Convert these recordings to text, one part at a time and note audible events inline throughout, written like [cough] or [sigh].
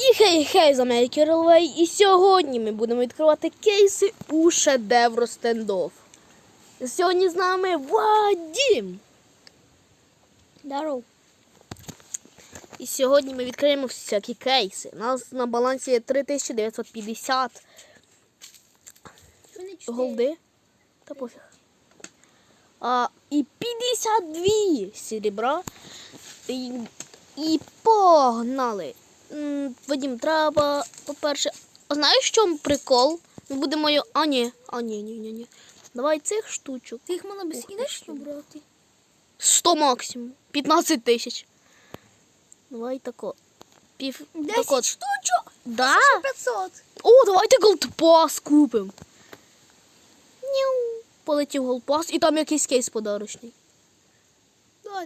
І хей-хей з Америки Релвей. І сьогодні ми будемо відкривати кейси у шедевро стендов. Сьогодні з нами Вадім. Здоров. І сьогодні ми відкриємо всякі кейси. У нас на балансі є 3950 голди. Та пофіг. А, і 52 серебра. І, і погнали. М, Вадим, треба, по-перше, а знаєш, в чому прикол? Ми будемо його. А, ні, а, ні, ні, ні, ні. Давай цих штучок. Ти їх Ух, безкінечно ти. брати. 100 максимум. 15 тисяч. Давай тако. Пів. 10 тако. штучок. Да? 500. О, давайте голдпас купимо. Полетів голдпас і там якийсь кейс подарочний.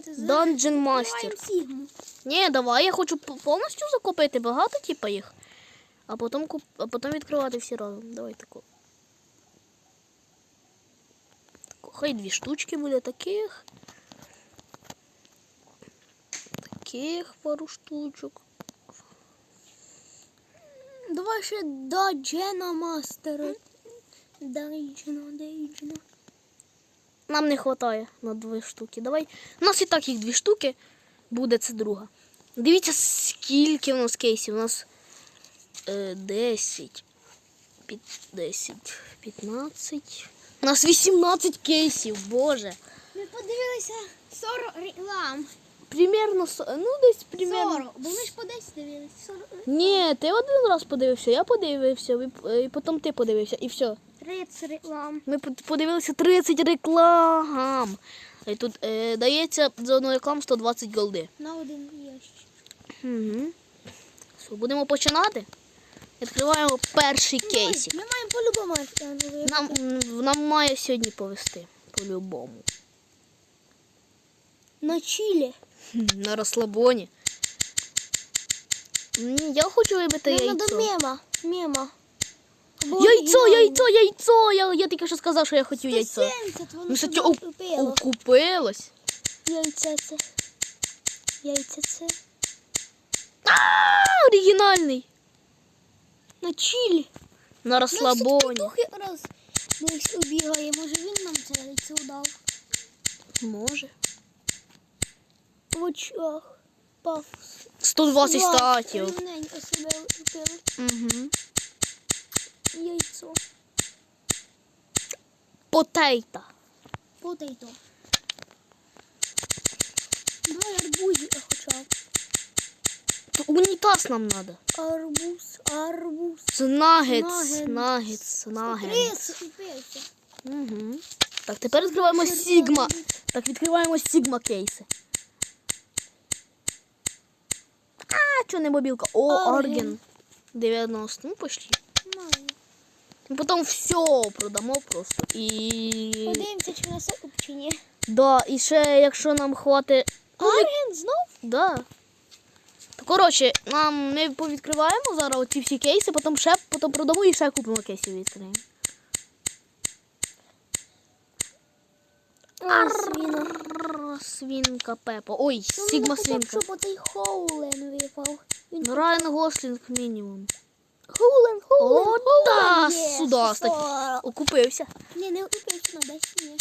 За- Dungeon Master. Сігму. Ні, давай, я хочу повністю закупити багато, типа їх. А потім, куп... а потім відкривати всі разом. Давай тако. Тако, Хай дві штучки буде таких. Таких пару штучок. Давай ще Даджена Мастера. Дайджена, Дайджена. Нам не вистачає на дві штуки. Давай. У нас і так їх дві штуки. Буде це друга. Дивіться, скільки у нас кейсів. У нас е, 10, під- 10, 15. У нас 18 кейсів, боже. Ми подивилися 40 реклам. Примерно, ну десь примерно. 40. Бо ми ж по 10 дивилися. 40. Ні, ти один раз подивився, я подивився, і потім ти подивився, і все. 30 реклам. Ми подивилися 30 реклам. І тут е, дається за одну рекламу 120 голди. На один ящик. Угу. Будемо починати? Відкриваємо перший кейсик. Ми маємо по-любому. е, Нам, нам має сьогодні повести по-любому. На чилі. На розслабоні. Я хочу вибити Нам яйцо. надо мема. Мема. Або Яйцо, оригінальне. яйцо, яйцо! Я, я тільки що сказав, що я хотів яйцо. 170, воно Ну, що туди ти оп- купило. окупилось. Яйце це. Яйце це. А, оригінальний. На чилі. На Ну, розслабоні. все-таки дух раз десь убігає. Може він нам це яйцо дав. Може. В очах. Пафос. 120 Вау, статів. Рівненько себе купили. Угу. Яйцо. Потейта. Потейто. Давай арбузі я. То Унітаз нам треба. Арбуз, арбуз. Нагетс, Нагетс. нагетс, нагетс. 130 купився. Угу. Так, тепер відкриваємо Сігма. Так, відкриваємо Сігма кейси. А, чого не мобілка? О. Арген. 90. Ну, пошли. Потім все продамо просто. І. Подивимося, чи нас окуп, чи ні. Да, і ще, якщо нам хватить. Арген знов? Да. Коротше, нам ми повідкриваємо зараз оці всі кейси, потім ще потім продамо і ще купимо кейсів відкриємо. Ой, свіно. Свінка Пепа. Ой, Ну, Сігма свінка. Щоб оцей Хоулен випав. Він Райан Гослінг мінімум. Хоулен, Хоулен, О, та, Є, сюди, сто. кстати. Окупився. Ні, не упився на 10, ні.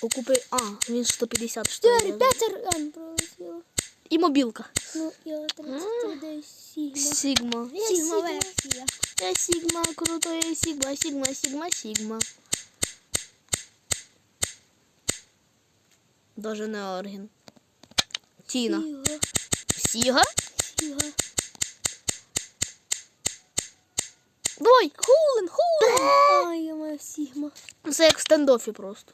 Окупив. А, він 150 Чотири, штук. п'ять ран пролетіло. І мобілка. Ну, я 30 десь Сігма. Сігма. Сігма версія. Я Сігма, круто, я Сігма, Сігма, Сігма, Сігма. Даже не Орген. Тіна. Сіга, Сіга? Сіга. Давай! Хоулен, Хоулен. Ай, я маю Сігма. Це як в стендофі просто.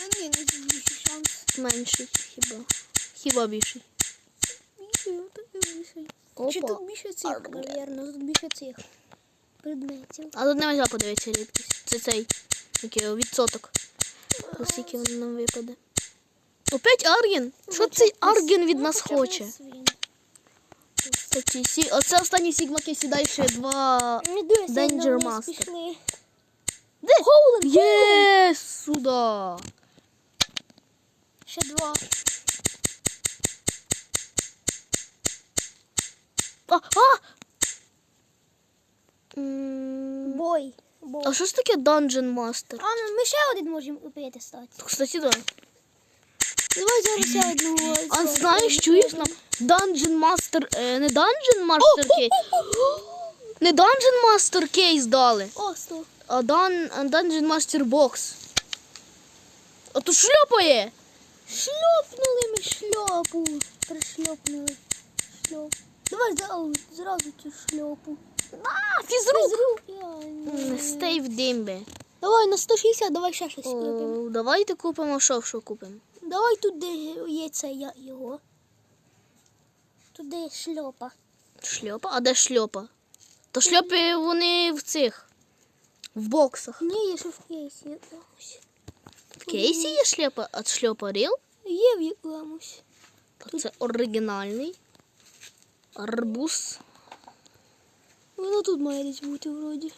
А ні, не більше шанс. Менший хіба. Хіба більший. Більше, так і більше. Опа. Чи тут більше цих, навірно, тут більше цих предметів. А тут не можна подивитися рідкість. Це цей. Який відсоток. Оскільки він нам випаде. Опять Арген? Що цей Арген від нас хоче? Такі сі. Оце останні сігмаки сідай два Danger Master. Де? Хоулен! Єс! Сюда! Ще два. А, а! Бой. А що ж таке Dungeon Master? А, ну, ми ще один можемо вбити стати. Кстати, да. Давай зараз ще одну. А знаєш, чуєш нам? Dungeon Master, е, не Dungeon Master Case. Не Dungeon Master Case дали, О, сто. а Dun, а Dungeon Master Box. А тут шльопає. Шльопнули ми шльопу. Пришльопнули. Шльоп. Давай зразу, зразу цю шльопу. А, фізрук. Фізрук. Я не- Стей в димбі. Давай на 160, давай ще щось купимо. О, Давайте купимо, що, що купимо. Давай тут, де є це я його. Є шльопа. Шльопа? А де шльопа? То шльопи вони в цих. В боксах. Ні, є ще в кейсі. Ось. В кейсі є шльопа, а шльопа ріл? Є в якомусь. То це оригінальний. Арбуз. Воно тут має десь бути вроді.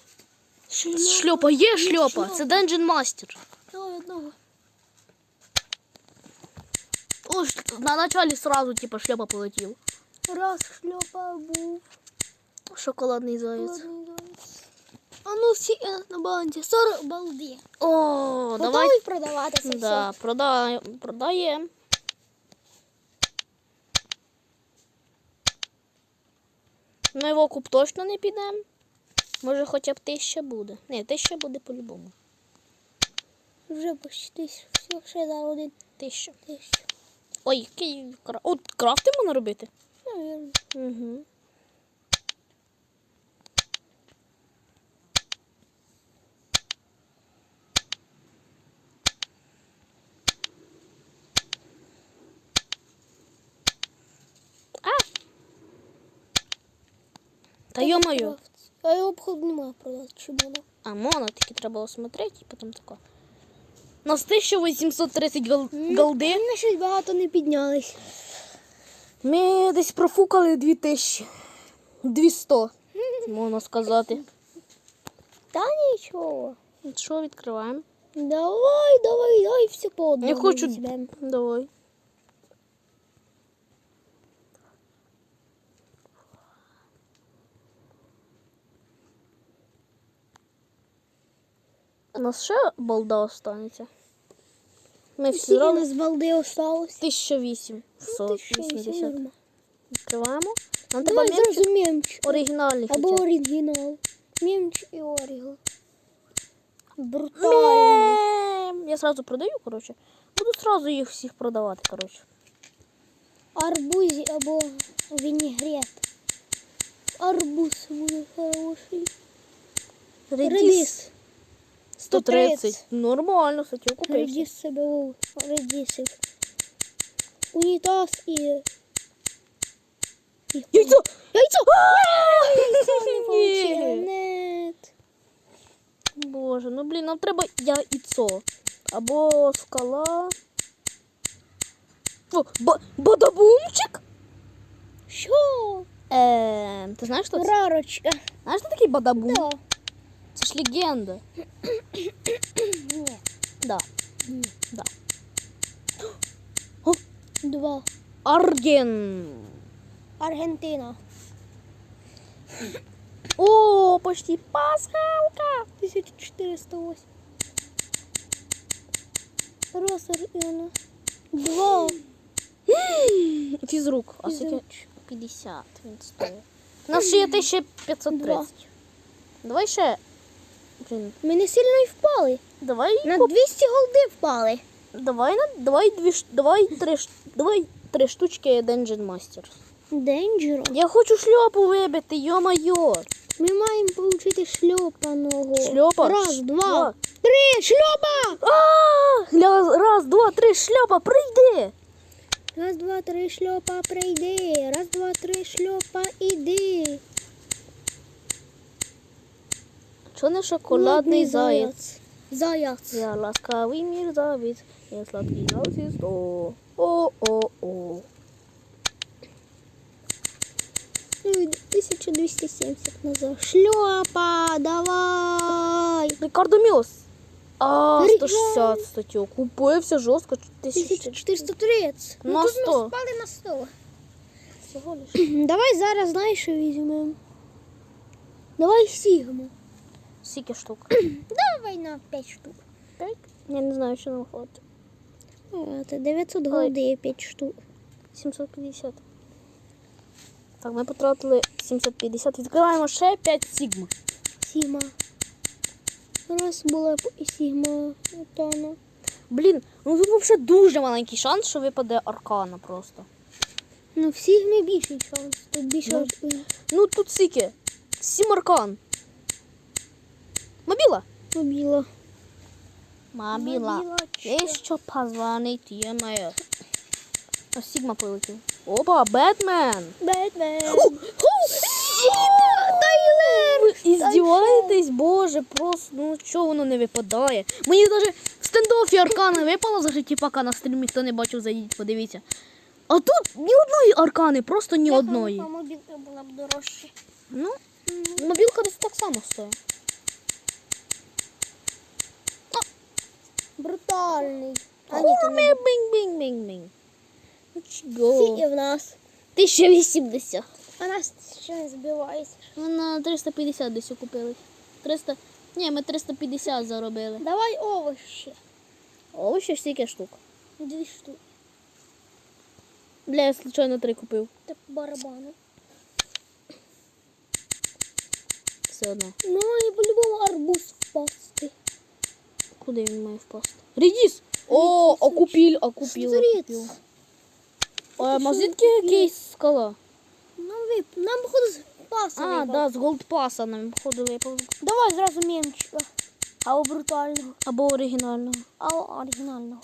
Шльопа. Є шльопа. Це Dungeon Master. Давай одного. О, ш- на началі сразу типа шльопа полетів. Раз шльопа був. Шоколадний. Ладно, давай. А ну всі на балансі. 40 балди. О, Готовий давай. продавати це Да, продай, продаємо. Ми в окуп точно не підемо. Може хоча б тисяча буде. Ні, тисяча буде по-любому. Вже почти все, ще за один Тисяча. тисячу. Ой, який кра... От крафти можна робити? Угу. А! Та йо-моє. А його обход немає продати, чи воно? А моно тільки треба осмотрети і потім тако. Нас 1830 гол... голди. Ми щось багато не піднялись. Ми десь профукали 2000. 200, можна сказати. Та нічого. Що відкриваємо? Давай, давай, давай все по одному. Я хочу. Давай. Нас ще балда останеться. Ми всі Скільки зробили нас балди осталось? 1008. Ну, ти що, 180. все нормально. Відкриваємо. Нам треба Давай мемчик зразу мемч. оригінальний Або хоча. б. оригінал. Мемч і оригінал. Брутально. Мем. Я сразу продаю, коротше. Буду сразу їх всіх продавати, коротше. Арбузі або вінігрет. Арбуз буде хороший. Редіс. 130. Нормально, кстати, окупився. Редіс себе вов. Редісив. Унітаз і... і... Яйцо! Яйцо! Яйцо Не. [laughs] Нет. Боже, ну блін, нам треба яйцо. Або скала. О, бадабумчик? Що? Е, ти знаєш, що це? Рарочка. Знаєш, що такий бадабум? Да. Це ж легенда. Ні. Да. Да. Два. Арген. Аргентина. О, почти пасхалка. 1408. Раз Аргентина. Два. Фізрук. А скільки? Фізруч. 50 він стоїть. У нас ще є 1530. Два. Давай ще. Блін, Ми не сильно й впали. давай. На 200 голди впали. Давай на давай дві давай три давай три штучки Dungeon Master. Денджеро. Я хочу шльопу вибити, йо-майо. Ми маємо отримати шльопаного. Шльопа. Раз, два, три, шльопа! А, раз, два, три, шльопа, прийди. Раз, два, три, шльопа, прийди. Раз, два, три, шльопа, іди. Чо не шоколадний заяць? Заяць. Я ласкавий мерзавець, я сладкий нарцисс. О, о, о, о. Ой, 1270 назад. Шльопа, давай. Рикардо Міос. А, Ригай. 160 статтю. Купився жорстко. 1400. 1430. На Ну, тут 100. ми спали на 100. Всього лиш. Давай зараз знаєш, що візьмемо. Давай Сігму. Скільки штук? Давай на 5 штук. П'ять? Я не знаю, що нам хватить. А, це 900 голди 5 штук. 750. Так, ми потратили 750. Відкриваємо ще 5 сігма. Сіма. Раз була і Сігма Тона. Блін, ну тут взагалі дуже маленький шанс, що випаде аркана просто. Ну, в Сігмі більший шанс. Тут більше. Ну тут скільки? 7 аркан. Мобіла. Мобіла. Мобіла. Є що? позвонить, є моє. А Сігма полетів. Опа, Бетмен! Бетмен. Тайлер! Іздіваєтесь, боже, просто, ну чого воно не випадає? Мені навіть в стендофі аркани випало за житті пока на стрімі, хто не бачив, зайдіть, подивіться. А тут ні одної аркани, просто ні одної. Мобілка була б дорожче. Ну, мобілка десь так само стоїть. Брутальний. А ні, то не. бінг-бінг-бінг-бінг. Скільки в нас? 1080. А нас ще не збивається. Ми на 350 десь купили. 300... Ні, ми 350 заробили. Давай овощі. О, ще стільки штук. Дві штуки. Бля, я случайно три купив. Так барабани. Все одно. Ну, і по-любому арбуз впасти. Куди він має впасти? Редіс! О, окупіль, окупіл, Смотри. окупіл. А, звідки якийсь скала? Нам вип... Нам, походу, з паса А, випав. да, з голдпаса нам походу випав. Давай зразу мемчика. Або брутального, Або оригінального. або оригінального.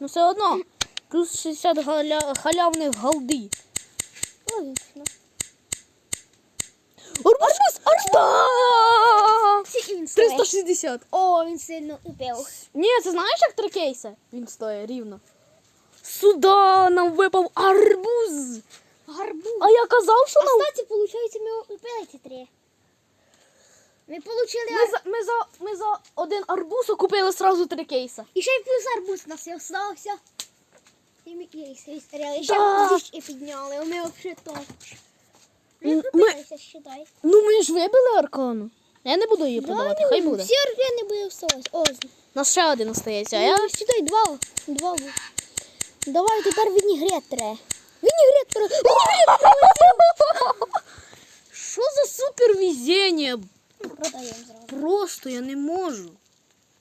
Ну все одно. Плюс 60 халя... халявних голди. Логічно. Арбуз! Арбуз! Скільки він стоїть? 360. О, він сильно упив. Ні, це знаєш, як три кейси? Він стоїть рівно. Сюда нам випав арбуз. Гарбуз. А я казав, що А нам. кстати, получається, ми упили ці три. Ми получили Ми за, ми, за, ми за один арбуз купили сразу три кейса. І ще й плюс арбуз нас і остався. І ми і стріли. Ще Да. і підняли. Ми взагалі топч. Ми М, купилися, считай. Ну ми ж вибили аркану. Я не буду її продавати, хай буде. Всі буде осталось. О, У нас ще один остається. А я... я ну, два. Два. був. Давай тепер вінігрет треба. Вінігрет треба. Вінігрет [laughs] Що за супервезення? Продаємо зразу. Просто я не можу.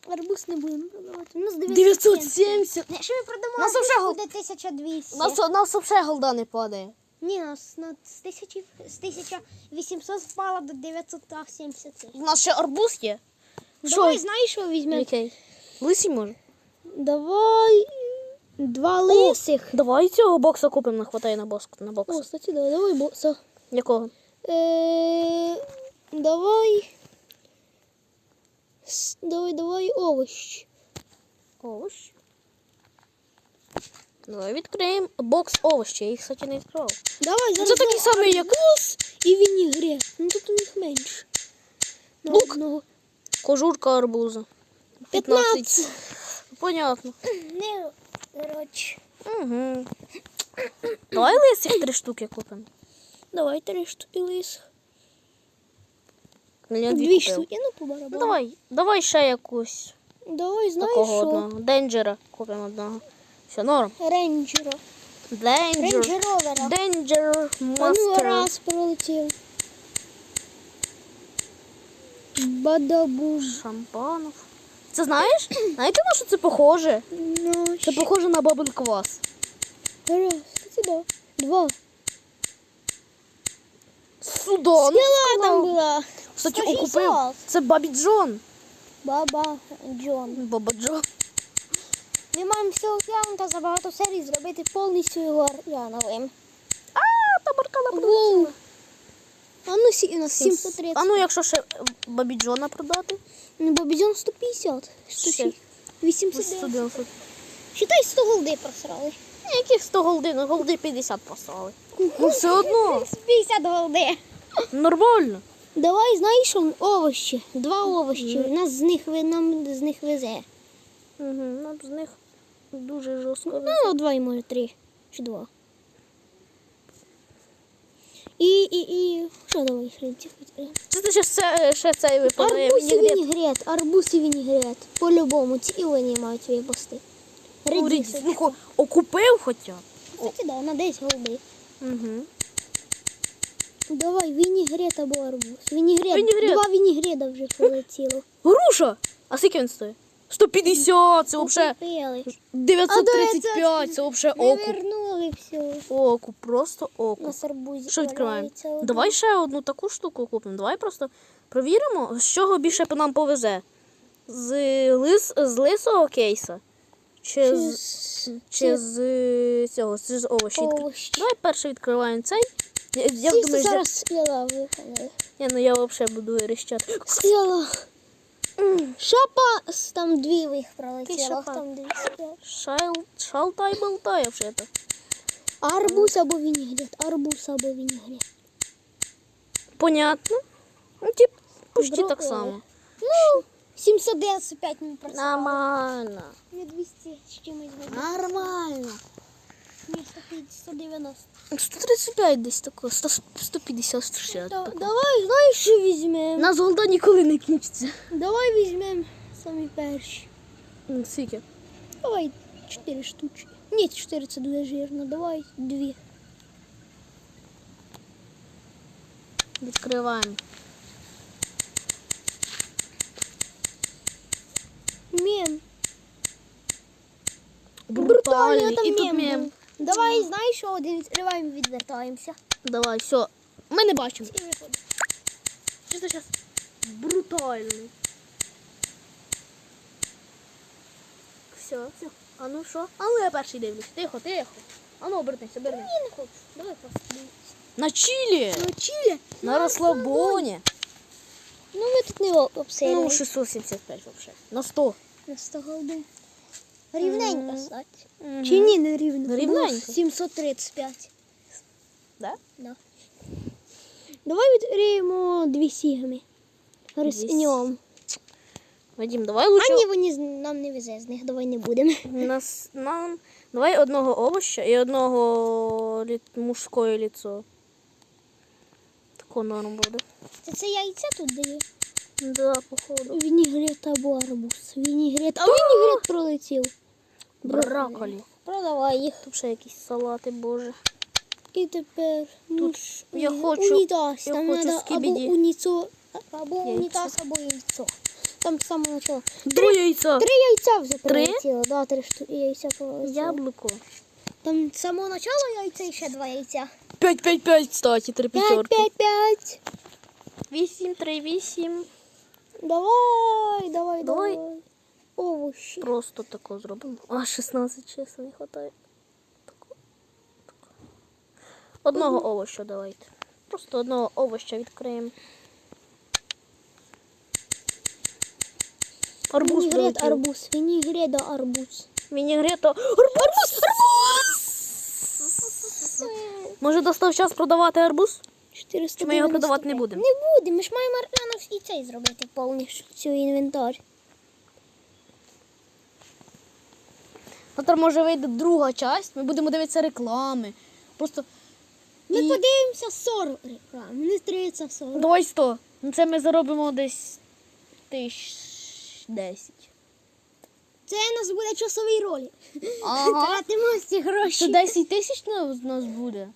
Арбуз не будемо продавати. У нас 970. Якщо ми продамо Нас вже 1200. У нас, у нас взагалі голда не падає. Ні, у нас на, з, 1000, з 1800 впало до 970. У нас ще арбуз є. Давай, знаєш, що візьмемо? Який? Лисий може. Давай два лисих. Давай цього бокса купимо, не хватає на бокс. На бокс. О, кстати, давай, давай боса. Якого? Е, давай. С- Давай, давай овощ. Овощ. Давай відкриємо бокс овощі. Я їх, кстати, не відкривав. Давай, Ну, зараз Це такий самий, як арбуз і вінігрет. Ну тут у них менше. На Лук. одного. кожурка арбуза. 15. Понятно. Не, коротше. Угу. Давай лисих три штуки купимо. Давай три штуки лисих. Я Дві, дві купив. штуки, ну по барабану. Ну, давай, давай ще якусь Давай, знаєш такого що? одного. Денджера купимо одного. Все, норм. Рейнджера. Денджер. Рейнджеровера. Денджер ну раз пролетів. Бадабуж. Шампанов. Це знаєш? [clears throat] Знаєте на що це похоже? Ну, Це ще. похоже на бабл квас. Раз, кстати, да. Два. Сюда. Скіла там була. Кстати, 160. окупив. Це Бабі Джон. Баба Джон. Баба Джон. Ми маємо та за багато серій зробити повністю його океановим. А, табаркала Воу. А ну сі, у нас 730. 730. А ну, якщо ще Бабі Джона продати? Ну, Бабідзон 150. Ще. 160. 80. 190. Считай, 100 голди просрали. Яких 100 голди? Ну, голди 50 посрали. Ну, все одно. 50 голди. Нормально. Давай, знаєш, що, овощі. Два овощі. Нас з них ви- нам з них везе. Угу, нам з них дуже жорстко. Ну, два і може три. Чи два. І, і, і. Що давай ще ці? Це ти ще, ще цей випадає Арбуз і вінігрет. арбуз і вінігрет. По-любому, ці вони мають свої пости. Редіси. Ну, хо- окупив хоча. б. Кстати, да, на десь голуби. Угу. Давай, вінігрет або арбуз. Вінігрет. Вінігрет. Два вінігреда вже прилетіло. Груша! А скільки він стоїть? 150, це взагалі 935, це Не окуп. вернули все. Окуп, просто окуп. Що відкриваємо? валяється один. Давай ще одну таку штуку купимо. Давай просто провіримо, з чого більше по нам повезе. З, лис, з лисого кейса. Чи, з, чи з е, цього, з овочі. Відкри- овощі. Давай перше відкриваємо цей. Я- Всі думаєш, зараз спіла виходили. я, ну я взагалі буду верещати. Спіла. С- там дві їх пролетіло, там дві. Шалтай болтай взагалі. Арбуз або вінігрет, арбуз або вінігрет. Понятно. Ну, тип, почти так само. Ну, 795 ми працювали. Нормально. Не 200 з чимось. Нормально. Ні, 150, 190. 135 десь тако, 100, 150, 160. Да- тако. Давай, знаєш, що візьмемо? Нас голда ніколи не кінчиться. Давай візьмемо самі перші. М, Скільки? Давай 4 штучки. Ні, 4 це дуже жирно. Давай 2. Відкриваємо. Мем. Брутальний. І тут мем мем. був. Давай, знаєш, що один відкриваємо, відвертаємося. Давай, все. Ми не бачимо. І виходимо. Зараз? Брутальний. Все, все. А ну що? А ну я перший дивлюсь. Тихо, тихо. А ну обернись, обернись. Ні, не хочу. Давай просто дивитися. На чилі. Ну, чилі. На розслабоні. Ну, ми тут не обсервуємо. Ну, 675 взагалі. На 100. На 100 голди. Рівненько, Мгм. Чи ні, не рівно? Рівненько. Було 735. Да? Да. Давай відкриємо дві сігми. Розньом. Вадим, давай А лучше ні, вони нам не везе з них, давай не будемо. [laughs] нас, нам... Давай одного овоща і одного лі... мужськое лицо. Тако норм буде. Це, це яйця тут дає? Да, походу. Вінігрет або арбуз. Вінігрет. А вінігрет пролетів. Брокколі. Продавай їх. Тут ще якісь салати, боже. І тепер ну, Тут я хочу- унітаз. я Там хочу треба або скібіді. уніцо, або унітаз, або яйцо. Там з самого начала. Два яйця. Три яйця вже Три? прилетіло. Да, три яйця прилетіло. Яблуко. Там з самого начала яйця і ще два яйця. 5-5-5, кстати, три П'ять, п'ятерки. п'ять, п'ять. 8, 3, 8. Давай, давай, Давай. давай. Овощі. Просто тако зробимо. А, 16, чесно, не вистачає. Одного овоща давайте. Просто одного овоща відкриємо. Арбуз Вінігрет, арбуз. Вінігрет, да, арбуз. Арбуз! Арбуз! Може достав час продавати арбуз? 495. Чи ми його продавати не будемо? Не будемо. Ми ж маємо рано і цей зробити повністю інвентар. Завтра може вийде друга часть, ми будемо дивитися реклами. Просто Ми І- подивимося 40 реклам, не 30, 40. давай 100. Ну це ми заробимо десь тисяч 10. Це у нас буде часовий ролик. Ага. Тратимо всі Це гроші. 10 тисяч у нас буде.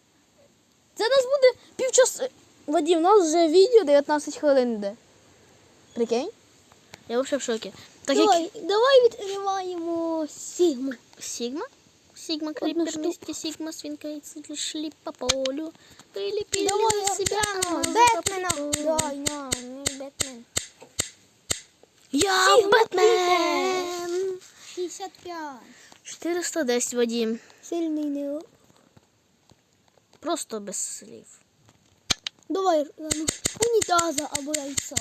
Це нас буде півчаса. Вадим, у нас вже відео 19 хвилин йде. Прикинь? Я взагалі в шокі. Так як Давай, давай відкриваємо Сігму. Сигма? Сигма крипер вместе Сигма свинка и шли по полю. Прилепили Давай на себя. Капитан. Дай, на, не Бетмен. Я Сигма Бэтмен! 65. 410 Вадим. Сильний не. Просто без слів. Давай ну, унітаза або яйцо.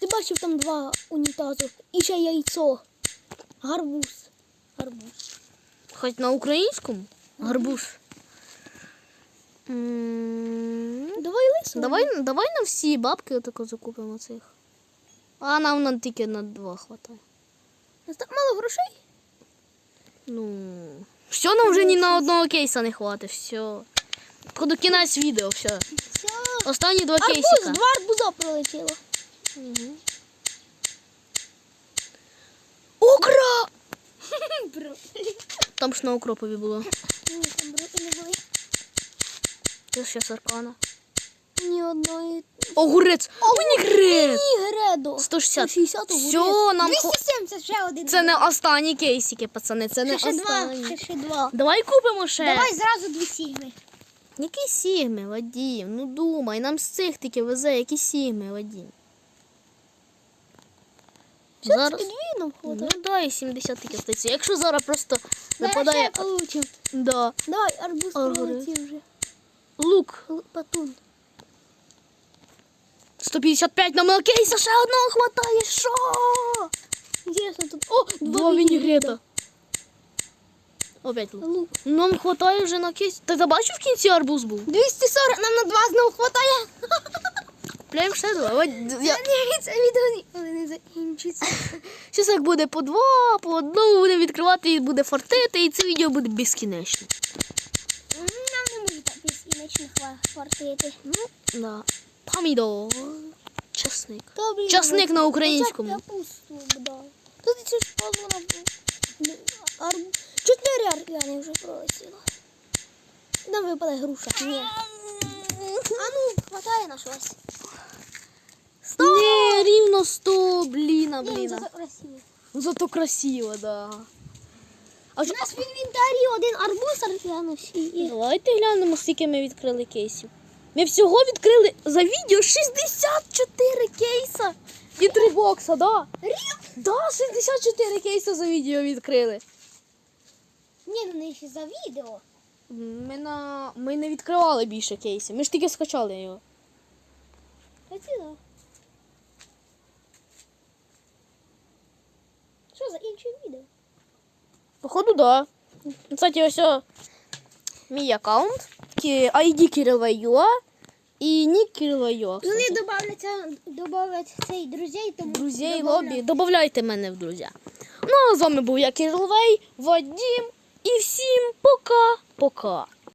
Ти бачив там два унітази і ще яйцо. Гарбуз. Гарбуз. Хоч на українському? Гарбуз. Давай лису. Давай, давай на всі бабки отако закупимо цих. А нам на тільки на два хватає. У нас так мало грошей. Ну. Все, нам вже ні на одного кейса не хватить, все. Походу кінець відео, все. Все. Останні два Арбуз, кейсика. два арбуза пролетіло. Мгм. Укроп! [laughs] Там ж на укропові було. Ні, там не були. Це ще саркана. Ні одної. Огурець! Вінігрет! Ні, Гредо. 160. 160 Все, нам хо- 270 ще один. Це не останні кейсики, пацани. Це не ще, ще два. останні. Ще, ще два. Давай купимо ще. Давай зразу дві сігми. Які сігми, Вадім? Ну думай, нам з цих таки везе, які сігми, Вадім. Зараз... Дві нам Ну хватає. да, і 70 таки стається. Якщо зараз просто нападає. получим. Да. Давай, арбуз пролетів вже. Лук. Патун. 155 на кейса ще одного хватає. Що? Інтересно, тут. О, Два вінігрета. Опять лук. Лук. Нам хватає вже на кейс. Ти забачив в кінці арбуз був? 240, нам на два знову хватає. Прям ще два. Вадь, Я... Це відео ніколи не закінчиться. Щось як буде по два, по одному будемо відкривати і буде фартити, і це відео буде безкінечне. Нам не може так безкінечно хватити. Ну, да. Помідор. Чесник. Та, блін, Часник ну, на українському. Хоча б капусту б. Тут це ж половина. Арб... Чотири арбяни вже пролетіло. Нам випаде груша. Ні. А ну, хватає на щось. Ні, рівно 100, бліна, Ні, бліна. це красиво. Зато красиво, да. А У що- нас в інвентарі один арбуз арбянувся і Давайте глянемо, скільки ми відкрили кейсів. Ми всього відкрили за відео 64 кейса і 3 бокса, да? Да, 64 кейса за відео відкрили. Ні, ну не ще за відео. Ми, на... ми не відкривали більше кейсів, ми ж тільки скачали його. Хотіла. Що за інше відео? Походу, да. Кстати, ось о, мій аккаунт. ID Кирилла.ua і нік Кирилла.ua. Вони кстати. добавляться, добавлять цей друзей, тому Друзей добавляють. лобі, добавляйте мене в друзі. Ну, а з вами був я Кирилвей, Вадім. І всім пока-пока.